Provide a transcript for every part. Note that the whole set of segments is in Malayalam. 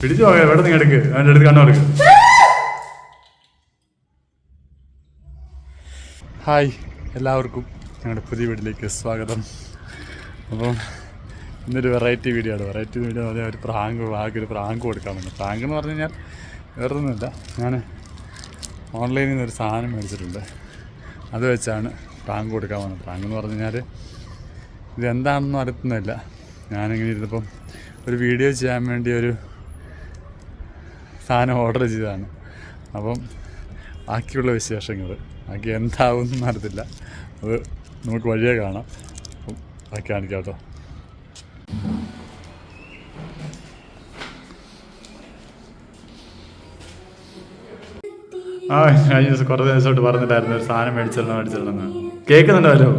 പിടിച്ചു പോകാം എവിടെ നിങ്ങൾ എടുക്ക്? അവന്റെ അടുത്ത് കണ്ണു കൊടുക്ക് ഹായ് എല്ലാവർക്കും ഞങ്ങളുടെ പുതിയ വീട്ടിലേക്ക് സ്വാഗതം. അപ്പം ഇന്നൊരു വെറൈറ്റി വീഡിയോ ആണ്. വെറൈറ്റി വീഡിയോ എന്ന് പറഞ്ഞാൽ ഒരു പ്രാങ്ക് ആകെ ഒരു പ്രാങ്ക് കൊടുക്കാൻ വേണ്ടി പ്രാങ്ക് എന്ന് പറഞ്ഞു കഴിഞ്ഞാൽ വേറെ ഒന്നുമില്ല ഞാൻ ഓൺലൈനിൽ ഒരു സാധനം മേടിച്ചിട്ടുണ്ട്. അത് വെച്ചാണ് പ്രാങ്ക് കൊടുക്കാൻ വന്നത്. പ്രാങ്ക് എന്ന് പറഞ്ഞു കഴിഞ്ഞാൽ ഇതെന്താണെന്നും അറിയത്തുന്നില്ല ഞാനിങ്ങനെ ഇരുന്നപ്പം ഒരു വീഡിയോ ചെയ്യാൻ വേണ്ടി ഒരു സാധനം ഓർഡർ ചെയ്തതാണ്. അപ്പം ബാക്കിയുള്ള വിശേഷങ്ങൾ ബാക്കി എന്താവും എന്ന് അറിയത്തില്ല. അത് നമുക്ക് വഴിയേ കാണാം. അപ്പം ബാക്കി കാണിക്കാം കേട്ടോ. ആ കഴിഞ്ഞ ദിവസം കുറേ ദിവസമായിട്ട് പറഞ്ഞിട്ടായിരുന്നു ഒരു സാധനം മേടിച്ചിടണം മേടിച്ചിടണമെന്ന് കേൾക്കുന്നുണ്ടല്ലോ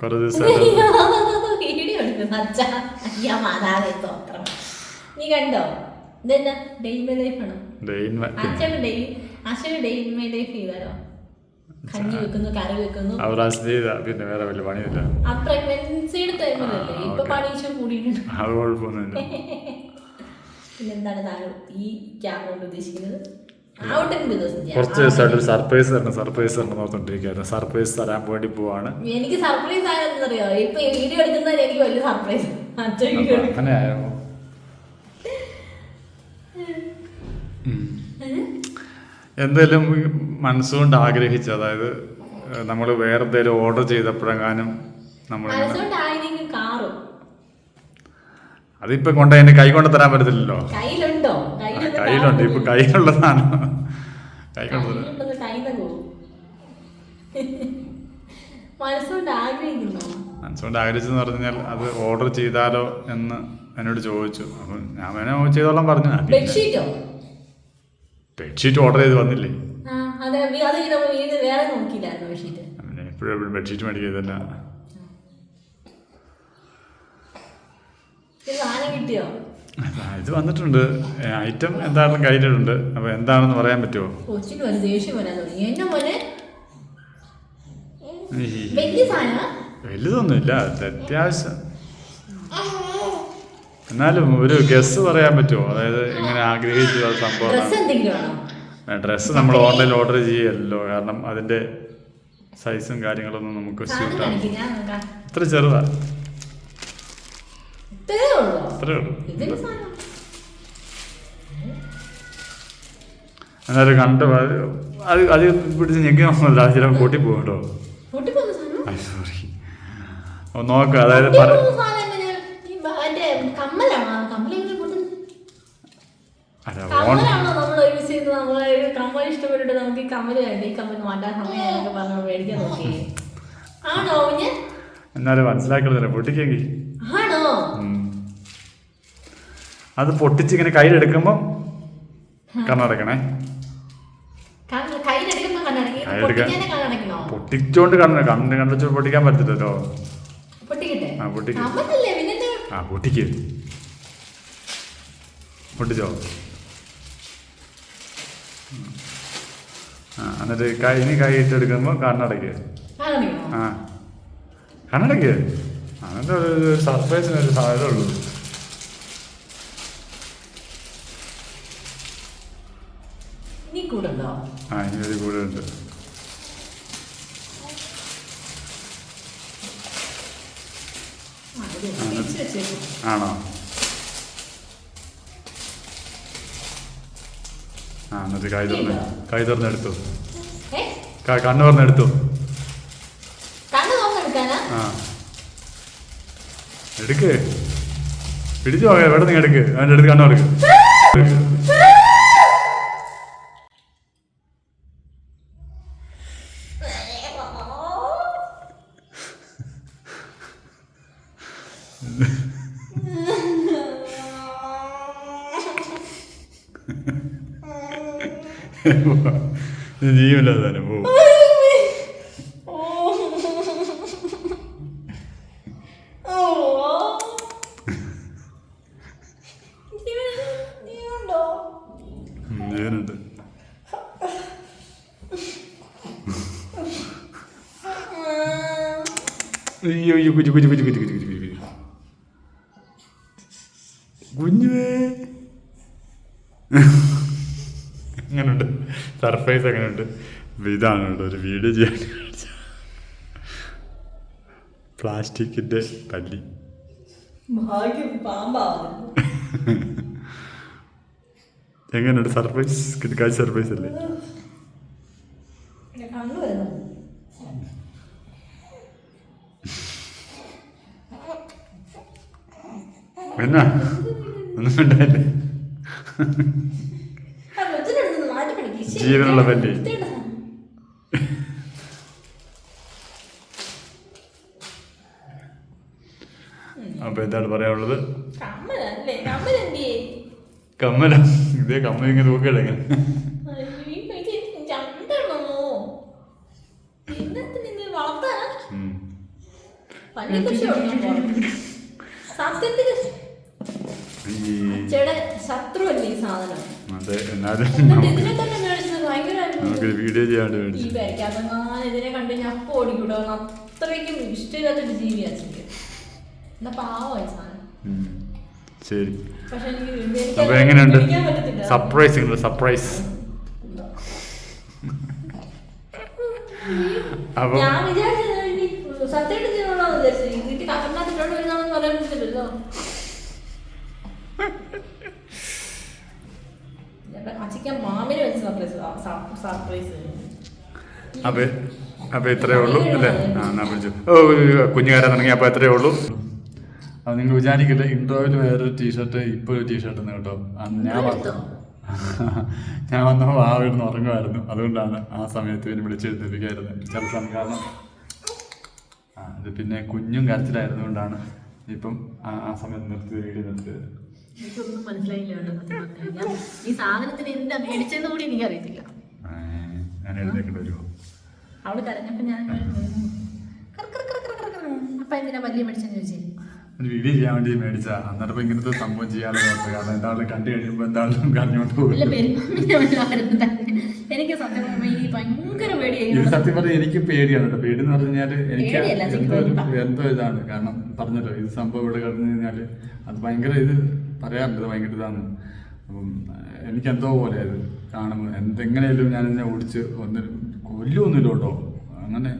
കുറേ ദിവസമായിട്ട് അച്ഛാ അയ്യാ മാതാവേ സ്തോത്രം. നീ കണ്ടോ? ഇതെന്നാ? ലൈഫ് ആണോ? ഡെയിൻ ലൈഫ് ചെയ്താലോ? കഞ്ഞി വെക്കുന്നു കറി വെക്കുന്നു. പിന്നെ വേറെ വലിയ പണിയില്ല. ആ പ്രഗ്നൻസിയുടെ ടൈമിലല്ലേ ഇപ്പൊ കൂടിയിട്ടുണ്ട്. പിന്നെന്താണ് താങ്കൾ ഈ ക്യാമറ കൊണ്ട് ഉദ്ദേശിക്കുന്നത്. കുറച്ച് ദിവസമായിട്ട് ഒരു സർപ്രൈസ് തരണം സർപ്രൈസ് തരണം നോർത്തോണ്ടിരിക്കുകയായിരുന്നു സർപ്രൈസ് തരാൻ വേണ്ടി പോവാണ്. എനിക്ക് സർപ്രൈസ് ആയെന്നറിയോ ഇപ്പൊ വീഡിയോ എടുക്കുന്നതിന് എനിക്ക് വലിയ സർപ്രൈസ് അങ്ങനെ ആയോ? എന്തായാലും മനസ്സുകൊണ്ട് ആഗ്രഹിച്ചു അതായത് നമ്മൾ വേറെ എന്തെങ്കിലും ഓർഡർ ചെയ്തപ്പോഴെങ്ങാനും നമ്മൾ അതിപ്പോ കൊണ്ട് എന്റെ കൈ കൊണ്ട് തരാൻ പറ്റത്തില്ലല്ലോ. കയ്യിലുണ്ടോ ഇപ്പൊ കയ്യിലുള്ളതാണ് മനസ്സുകൊണ്ട് ആഗ്രഹിച്ചെന്ന് പറഞ്ഞാൽ അത് ഓർഡർ ചെയ്താലോ എന്ന് എന്നോട് ചോദിച്ചു. അപ്പൊ ഞാൻ വേണേ ചെയ്തോളാം പറഞ്ഞു. ബെഡ്ഷീറ്റോ ഓർഡർ ചെയ്ത് വന്നില്ലേ? എപ്പോഴും ബെഡ്ഷീറ്റ് സാധനം കിട്ടിയോ? ഇത് വന്നിട്ടുണ്ട്. ഐറ്റം എന്താണെന്ന് കഴിഞ്ഞിട്ടുണ്ട് അപ്പൊ എന്താണെന്ന് പറയാൻ പറ്റുമോ കൊച്ചിന് ഒരു ദേഷ്യം വരാൻ തുടങ്ങി. എന്നെ മോനെ? ഈ വലിയ സാധനമാ? വലുതൊന്നുമില്ല അത് അത്യാവശ്യം. എന്നാലും ഒരു ഗസ് പറയാൻ പറ്റുമോ അതായത് ഇങ്ങനെ ആഗ്രഹിച്ച സംഭവം? എന്തെങ്കിലും ആണോ? ഡ്രസ്സ് നമ്മൾ ഓൺലൈൻ ഓർഡർ ചെയ്യല്ലോ. കാരണം അതിന്റെ സൈസും കാര്യങ്ങളൊന്നും നമുക്ക് സ്യൂട്ടാണ് ഇത്ര ചെറുതാ. ഇത്രേ ഉള്ളോ? അത്രേ ഉള്ളൂ. ഇതൊരു സാധനം എന്നാലും കണ്ട് അത് അത് പിടിച്ച് ഞെക്കില്ല അത് ചിലപ്പോൾ കൂട്ടി പോകും കേട്ടോ. പൊട്ടിപ്പോകുന്ന സാധനം? സോറി. നോക്കുക അതായത് പറ പൊട്ടിപ്പോകുന്ന സാധനം എങ്ങനെയാ? ഈ ബ- എന്റെ കമ്മലാണോ? ആ കമ്മൽ എങ്ങനെ പൊട്ടുന്നത്? അല്ല ഓൺ കമ്മലാണോ നമ്മൾ യൂസ് ചെയ്ത് നമ്മളെ ഒരു കമ്മൽ ഇഷ്ടപ്പെട്ടിട്ട് നമുക്ക് ഈ കമ്മൽ വേണ്ട? ഈ കമ്മൽ മാറ്റാൻ സമയം എന്നൊക്കെ മേടിക്കാൻ നോക്കി ആണോ കുഞ്ഞ്? എന്നാലും മനസ്സിലാക്കുന്നില്ല പൊട്ടിക്കെങ്കിൽ ആണോ? അത് പൊട്ടിച്ച് ഇങ്ങനെ കയ്യിലെടുക്കുമ്പോൾ കണ്ണടക്കണേ. കണ്ണ് കയ്യിലെടുക്കുമ്പോ കണ്ണടക്കണോ. പൊട്ടിച്ചോണ്ട് കണ്ണു കണ്ണ് കണ്ടു പൊട്ടിക്കാൻ പറ്റത്തില്ലല്ലോ. ആ, പൊട്ടിക്ക്. ആ പൊട്ടിക്ക്. പൊട്ടിച്ചോ. ആ എന്നിട്ട് കൈ ഇനി കൈ ഇട്ടെടുക്കുമ്പോൾ കണ്ണടയ്ക്ക് ആ. കണ്ണടയ്ക്ക് അങ്ങനത്തെ ഒരു സർപ്രൈസിന് ഒരു സാധ്യത ഉള്ളൂ നീ കൂടുണ്ടോ ആ ഇനി ഒരു കൂടെ ഉണ്ട്. ആണോ ആ എന്നിട്ട് കൈ തുറന്ന് കൈ തുറന്നെടുത്തു. കണ്ണ് തുറന്നെടുത്തു. ആ. എടുക്ക്. പിടിച്ചു പോകാം എവിടെ നിന്ന് എടുക്ക്? അവന്റെ അടുത്ത് കണ്ണു കൊടുക്ക് ജീവനില്ലാതെ തന്നെ പോകും ജീവനുണ്ട് അയ്യോ അയ്യോ കുച്ചു കുച്ചു കുച്ചു കുച്ചു കുച്ചു എങ്ങനെയുണ്ട് സർപ്രൈസ് അങ്ങനെയുണ്ട് ഇതാണ് കേട്ടോ ഒരു വീഡിയോ ചെയ്യാൻ. പ്ലാസ്റ്റിക്കിന്റെ തല്ലി. എങ്ങനെയുണ്ട് സർപ്രൈസ് കിടക്കാഴ്ച സർപ്രൈസ് അല്ലേ? എന്നാ? ഒന്നും ഉണ്ടായില്ലേ ജീവനുള്ള പല്ലി. അപ്പൊ എന്താണ് പറയാനുള്ളത്? കമ്മല. ഇതേ കമ്മൽ ഇങ്ങനെ നോക്കട്ടെ ഇങ്ങനെ. ഈ അച്ഛയുടെ ശത്രു അല്ലേ ഈ സാധനം? അതെ എന്നാലും നമുക്ക് വീഡിയോ ചെയ്യാണ്ട് പേരക്കകത്തെങ്ങാനും ഇതിനെ കണ്ട് ഞാൻ അപ്പൊ ഓടിക്കൂടോ അത്രയ്ക്കും ഇഷ്ടമില്ലാത്തൊരു ജീവിയാ എന്നാ പാവമായി സാധനം. ശരി. അപ്പൊ എങ്ങനെയുണ്ട്? സർപ്രൈസ് സർപ്രൈസ് അപ്പൊ ഞാൻ വിചാരിച്ചത് ഇനി സത്യമായിട്ട് ചെയ്യണമെന്നാണ് വിചാരിച്ചത് ഇതിട്ട് കസറിനകത്തിട്ടോണ്ട് വരുന്നാണെന്ന് പറയാൻ പറ്റില്ലല്ലോ സർപ്രൈസ്. അപ്പൊ അപ്പൊ ഇത്രയേ ഉള്ളൂ അല്ലേ? ആ എന്നാ വിളിച്ചു. ഓ കുഞ്ഞുകാരൻ തുടങ്ങി അപ്പൊ ഇത്രയേ ഉള്ളൂ. അത് നിങ്ങൾ വിചാരിക്കില്ല ഇൻട്രോയിൽ വേറൊരു ടീഷർട്ട് ഇപ്പൊ ഒരു ടീഷർട്ട് കേട്ടോ. ഞാൻ വന്നു ഞാൻ വന്നപ്പോൾ ആ വീട് ഉറങ്ങുമായിരുന്നു. അതുകൊണ്ടാണ് ആ സമയത്ത് പിന്നെ വിളിച്ചെഴുന്നേപ്പിക്കായിരുന്നത് ചില സമയം കാരണം. ഇത് പിന്നെ കുഞ്ഞും കരച്ചിലായിരുന്നുകൊണ്ടാണ് ഇപ്പം ആ സമയത്ത് നിർത്തി വീഡിയോ നിർത്തിയത് എനിക്കൊന്നും മനസ്സിലായില്ല. ഈ സാധനത്തിന് എന്താ മേടിച്ചതെന്ന് കൂടി എനിക്കറിയത്തില്ല. ഞാൻ എഴുന്നേക്കേണ്ടി വരുമോ അവൾ കരഞ്ഞപ്പോ ഞാൻ. അപ്പൊ എന്തിനാ വലിയ മേടിച്ചെന്ന് ചോദിച്ചേ? ഒരു വീഡിയോ ചെയ്യാൻ വേണ്ടി മേടിച്ച. അന്നേരം ഇങ്ങനത്തെ സംഭവം കുഴപ്പം കാരണം എന്താളും കണ്ടു കഴിയുമ്പോ എന്താളും ഇല്ല പോകും എനിക്ക് സത്യം പറഞ്ഞാൽ ഭയങ്കര പേടിയായി സത്യം പറഞ്ഞാൽ എനിക്ക് പേടിയാണ് കേട്ടോ. പേടി എന്ന് പറഞ്ഞു കഴിഞ്ഞാൽ എനിക്ക് എന്തോ എന്തോ ഇതാണ്. കാരണം പറഞ്ഞല്ലോ ഇത് സംഭവം ഇവിടെ കിടന്നു കഴിഞ്ഞാൽ അത് ഭയങ്കര ഇത് പറയാറുണ്ട് ഭയങ്കര ഇതാണ്. അപ്പം എനിക്ക് എന്തോ പോലെ ഇത് കാണുമ്പോൾ എന്തെങ്ങനെയായാലും ഞാൻ എന്നെ ഓടിച്ച് ഒന്ന് കൊല്ലൊന്നുമില്ല കേട്ടോ അങ്ങനെ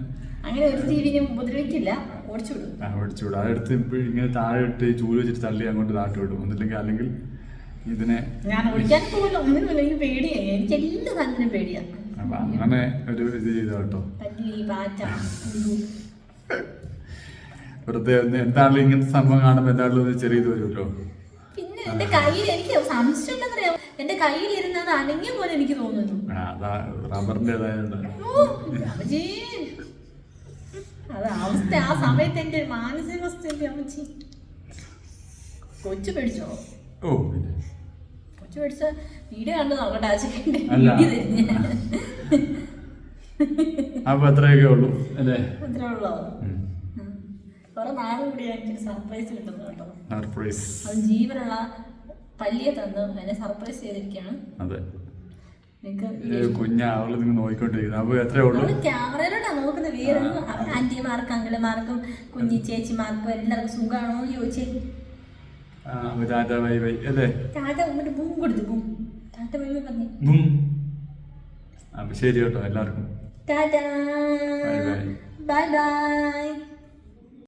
അങ്ങനെ ഒരു ജീവിനെ ഉപദ്രവിക്കില്ല. ഓടിച്ചു ആ, ഓടിച്ചുവിടും അതെടുത്ത് ഇങ്ങനെ താഴെ ഇട്ട് ചൂൽ വെച്ചിട്ട് തള്ളി അങ്ങോട്ട് താട്ടി വിടും. എന്നില്ലെങ്കിൽ അല്ലെങ്കിൽ ഇതിനെ ഞാൻ ഓടിക്കാൻ പോകില്ല ഒന്നിനുമില്ല. എനിക്ക് പേടിയായി എനിക്ക് എല്ലാ സാധനത്തിനും പേടിയാ. അപ്പം അങ്ങനെ ഒരു ഇത് ചെയ്ത കേട്ടോ. വെറുതെ എന്താണെങ്കിലും ഇങ്ങനത്തെ സംഭവം കാണുമ്പോൾ എന്താണെങ്കിലും ചെറിയത് ചെറിയ ഇത് വരുമല്ലോ. എന്റെ കയ്യിൽ എനിക്ക് സംശയം ഉണ്ടെന്നറിയാം എന്റെ കയ്യിൽ ഇരുന്നത് അനങ്ങിയ പോലെ എനിക്ക് തോന്നുന്നു. അതാ അമ്മച്ചി. അവസ്ഥ. ആ സമയത്ത് എന്റെ മാനസികാവസ്ഥ എന്റെ അമ്മച്ചി കൊച്ചു പേടിച്ചോ. കൊച്ചു പേടിച്ച വീഡിയോ കണ്ടു നോക്കട്ടെ. വീഡിയോ അപ്പൊ അത്രയൊക്കെ ഉള്ളൂ അല്ലേ? അത്രേ ഉള്ളോ? കുറെ നാളെ കൂടി സർപ്രൈസ് കിട്ടുന്നു കേട്ടോ സർപ്രൈസ് അത് ജീവനുള്ള പല്ലിയെ തന്നു എന്നെ സർപ്രൈസ് ചെയ്തിരിക്കുകയാണ്. അതെ. കുഞ്ഞ അവൾ നിങ്ങൾ നോക്കിക്കൊണ്ടിരിക്കുന്നത് അപ്പൊ എത്രയേ ഉള്ളൂ? ക്യാമറയിലോട്ടാ നോക്കുന്നത്. വേറെ ആന്റിമാർക്കും അങ്കിളുമാർക്കും കുഞ്ഞി ചേച്ചിമാർക്കും എല്ലാവർക്കും സുഖമാണോ എന്ന് ചോദിച്ചേ. Tata bye bye. അല്ലേ? ടാറ്റ എന്നിട്ട് ബൂം കൊടുത്തു ബൂം. ടാറ്റ ബൈ ബൈ പറഞ്ഞു. ബും. അപ്പൊ ശരി കേട്ടോ എല്ലാവർക്കും. Tata. Bye bye. Bye bye.